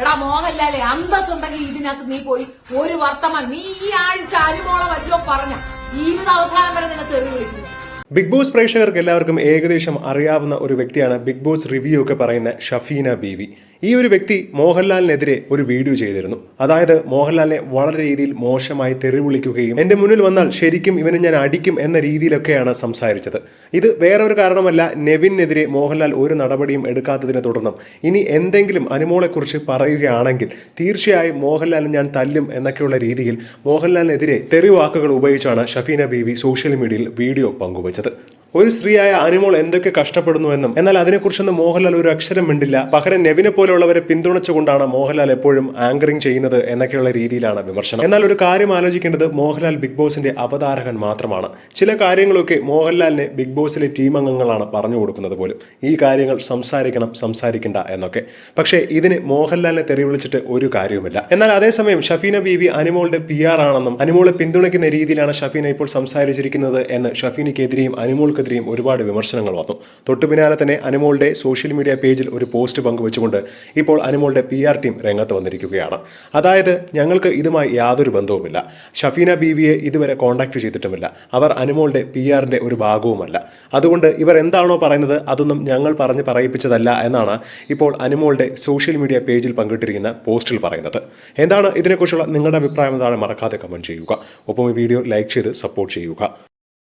എടാ മോഹൻലാലെ അന്തസ്സുണ്ടെങ്കിൽ ഇതിനകത്ത് നീ പോയി ഒരു വർത്തമാനം. നീ ഈ ആഴ്ച അരുമോളം വല്ലോ പറഞ്ഞ. ജീവിത അവസാനം വരെ നിന്നെ തെറി വിളിക്കുന്നു. ബിഗ് ബോസ് പ്രേക്ഷകർക്ക് എല്ലാവർക്കും ഏകദേശം അറിയാവുന്ന ഒരു വ്യക്തിയാണ് ബിഗ് ബോസ് റിവ്യൂ ഒക്കെ പറയുന്ന ഷഫീന ബീവി. ഈ ഒരു വ്യക്തി മോഹൻലാലിനെതിരെ ഒരു വീഡിയോ ചെയ്തിരുന്നു. അതായത് മോഹൻലാലിനെ വളരെ രീതിയിൽ മോശമായി തെറി വിളിക്കുകയും എന്റെ മുന്നിൽ വന്നാൽ ശരിക്കും ഇവനെ ഞാൻ അടിക്കും എന്ന രീതിയിലൊക്കെയാണ് സംസാരിച്ചത്. ഇത് വേറൊരു കാരണമല്ല നെവിനെതിരെ മോഹൻലാൽ ഒരു നടപടിയും എടുക്കാത്തതിനെ തുടർന്നും. ഇനി എന്തെങ്കിലും അനുമോളെക്കുറിച്ച് പറയുകയാണെങ്കിൽ തീർച്ചയായും മോഹൻലാലിനെ ഞാൻ തല്ലും എന്നൊക്കെയുള്ള രീതിയിൽ മോഹൻലാലിനെതിരെ തെറി വാക്കുകൾ ഉപയോഗിച്ചാണ് ഷഫീന ബീവി സോഷ്യൽ മീഡിയയിൽ വീഡിയോ പങ്കുവച്ചത്. ഒരു സ്ത്രീയായ അനുമോൾ എന്തൊക്കെ കഷ്ടപ്പെടുന്നു എന്നും എന്നാൽ അതിനെക്കുറിച്ചൊന്നും മോഹൻലാൽ ഒരു അക്ഷരം മിണ്ടില്ല. പകരം നെവിനെ പോലെയുള്ളവരെ പിന്തുണച്ചുകൊണ്ടാണ് മോഹൻലാൽ എപ്പോഴും ആങ്കറിംഗ് ചെയ്യുന്നത് എന്നൊക്കെയുള്ള രീതിയിലാണ് വിമർശനം. എന്നാൽ ഒരു കാര്യം ആലോചിക്കേണ്ടത് മോഹൻലാൽ ബിഗ് ബോസിന്റെ അവതാരകൻ മാത്രമാണ്. ചില കാര്യങ്ങളൊക്കെ മോഹൻലാലിനെ ബിഗ് ബോസിലെ ടീം അംഗങ്ങളാണ് പറഞ്ഞു കൊടുക്കുന്നത് പോലും. ഈ കാര്യങ്ങൾ സംസാരിക്കണം സംസാരിക്കണ്ട എന്നൊക്കെ. പക്ഷേ ഇതിന് മോഹൻലാലിനെ തെറി വിളിച്ചിട്ട് ഒരു കാര്യവുമില്ല. എന്നാൽ അതേസമയം ഷഫീന ബീവി അനുമോളുടെ പി ആണെന്നും അനുമോളെ പിന്തുണയ്ക്കുന്ന രീതിയിലാണ് ഷഫീന ഇപ്പോൾ സംസാരിച്ചിരിക്കുന്നത് എന്ന് ഷഫീനയ്ക്കെതിരെയും അനുമോൾക്കെതിരെയും ഒരുപാട് വിമർശനങ്ങൾ വന്നു. തൊട്ടു പിന്നാലെ തന്നെ അനുമോളുടെ സോഷ്യൽ മീഡിയ പേജിൽ ഒരു പോസ്റ്റ് പങ്കുവെച്ചുകൊണ്ട് ഇപ്പോൾ അനുമോളുടെ പി ആർ ടീം രംഗത്ത് വന്നിരിക്കുകയാണ്. അതായത് ഞങ്ങൾക്ക് ഇതുമായി യാതൊരു ബന്ധവുമില്ല. ഷഫീന ബീവിയെ ഇതുവരെ കോൺടാക്ട് ചെയ്തിട്ടുമില്ല. അവർ അനുമോളുടെ പി ആറിന്റെ ഒരു ഭാഗവുമല്ല. അതുകൊണ്ട് ഇവർ എന്താണോ പറയുന്നത് അതൊന്നും ഞങ്ങൾ പറഞ്ഞ് പറയിപ്പിച്ചതല്ല എന്നാണ് ഇപ്പോൾ അനുമോളുടെ സോഷ്യൽ മീഡിയ പേജിൽ പങ്കിട്ടിരിക്കുന്ന പോസ്റ്റിൽ പറയുന്നത്. എന്താണ് ഇതിനെക്കുറിച്ചുള്ള നിങ്ങളുടെ അഭിപ്രായം എന്താണ് മറക്കാതെ കമന്റ് ചെയ്യുക. ഒപ്പം ഈ വീഡിയോ ലൈക്ക് ചെയ്ത് സപ്പോർട്ട് ചെയ്യുക.